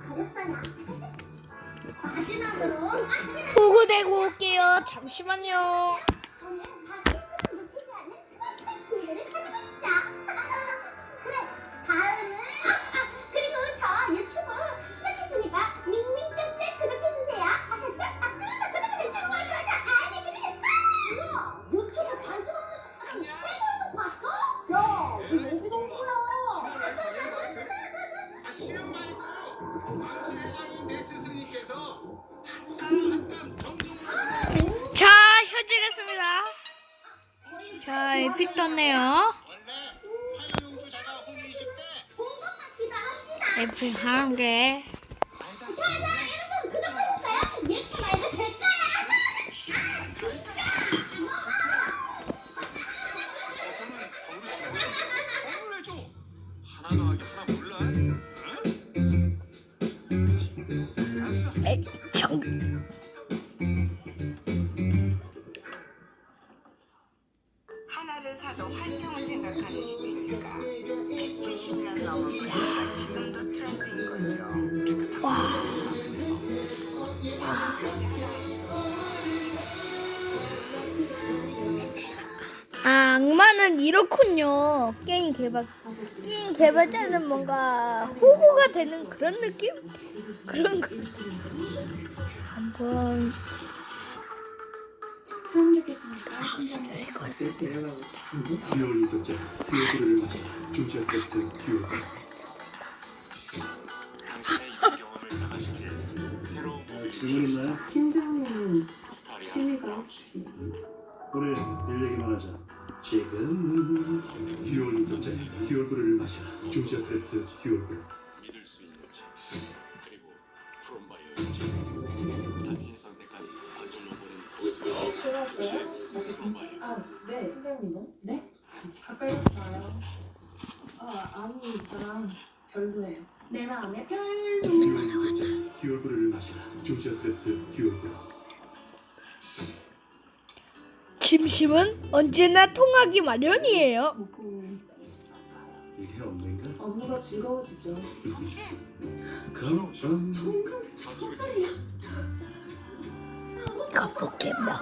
가렸어요. 마지막으로 후구대고 올게요. 잠시만요. 은 거울을 거울을 해줘 하나 더하기 하나 몰라? 트렌드인 거죠. 아, 악마는 이렇군요. 게임 개발 게임 개발자는 뭔가 호구가 되는 그런 느낌? 그런 거. 한번 귀여운 이독자 귀여구를 마셔 조지아 팩트 귀여구 당신의 있나요? 팀장님은 취미가 혹시 우리 일 얘기만 하자 지금 귀여운 이독자 귀여구를 마셔 조지아 팩트 귀여구 믿을 수 있는 지 그리고 프롬바이오인지 당신이 선택한 관절 연구는 보수가 들어왔어요? 거기 프롬바이오 아, 네, 팀장님은? 네? 가까이 하지 마요. 아, 아니, 이 사람 별로예요. 내 마음에 별로. 귀여구를 조지아 팩트 귀여구 심심은 언제나 통하기 마련이에요. 이게 없는가? 업무가 즐거워지죠. 그럼 음, 이거 볼게 뭐.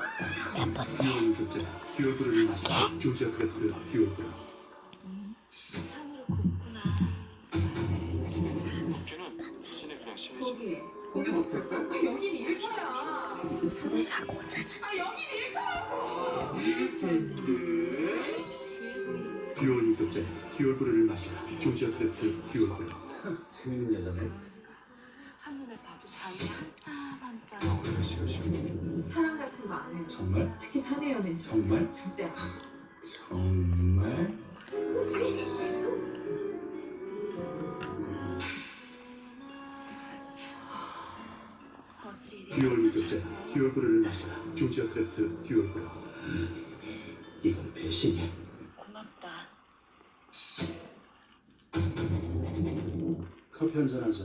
몇 번. 귀여운 이독자 귀여구를 마셔 조지아 팩트 귀여구 산으로 곱구나. 거기, 거기 어떨까? 아, 여긴 일터야. 고자. 아, 여긴 일터라고. 귀여운 이독자 귀여구를 마셔 조지아 팩트 귀여구 재밌는 여자네 한눈에 봐도 자기 한땀한땀 어려운 시오시오 사랑 같은 거 안 해요. 정말? 특히 사내 연애 중. 정말? 절대 안 해요. 정말? 듀얼 미적자 듀얼브를 마셔 조지아 크래프트 듀얼브 이건 배신이야. 고맙다. 커피 한잔 하자.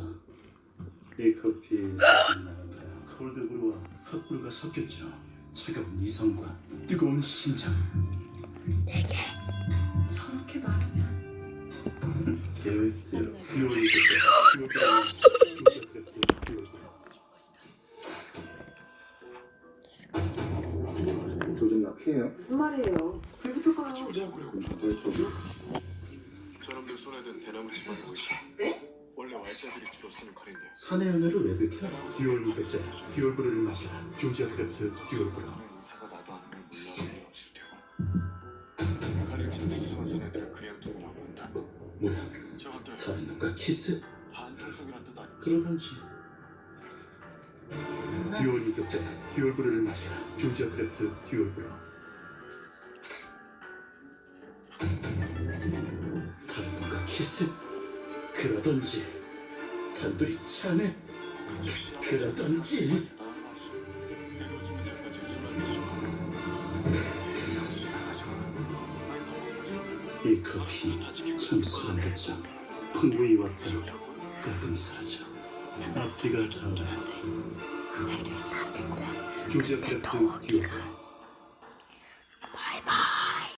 이 커피 콜드브루와 핫브루가 섞였죠. 차가운 이성과 뜨거운 심장. 저렇게 말하면. 계획대로 조준 나 피해요? 무슨 말이에요? 불부터 가요. 왜 조준? 저놈들 손에 든 대나무 집어서 네? 원래 왈자들이 주로 쓰는 칼인데 사내 연애를 왜 들켜? 듀얼 미적자 듀얼브를 마셔 조지아 크래프트 듀얼브 그런 인사가 나도 없을 테고 가령 참 수상한 사내들을 그냥 두고 안 본다 뭐야 저것들 다른 놈과 키스? 반통속이란 뜻 아니지 그러던지 듀얼 이격자 듀얼 브루를 마셔 조지아 크래프트 듀얼 브루 놈과 키스? 그러던지. 단둘이 차네 그러던지. 이 커피 참 술안했죠 풍부히 왔다 가끔 사라져 앞뒤가 다르다 조지아 크래프트 듀얼 브루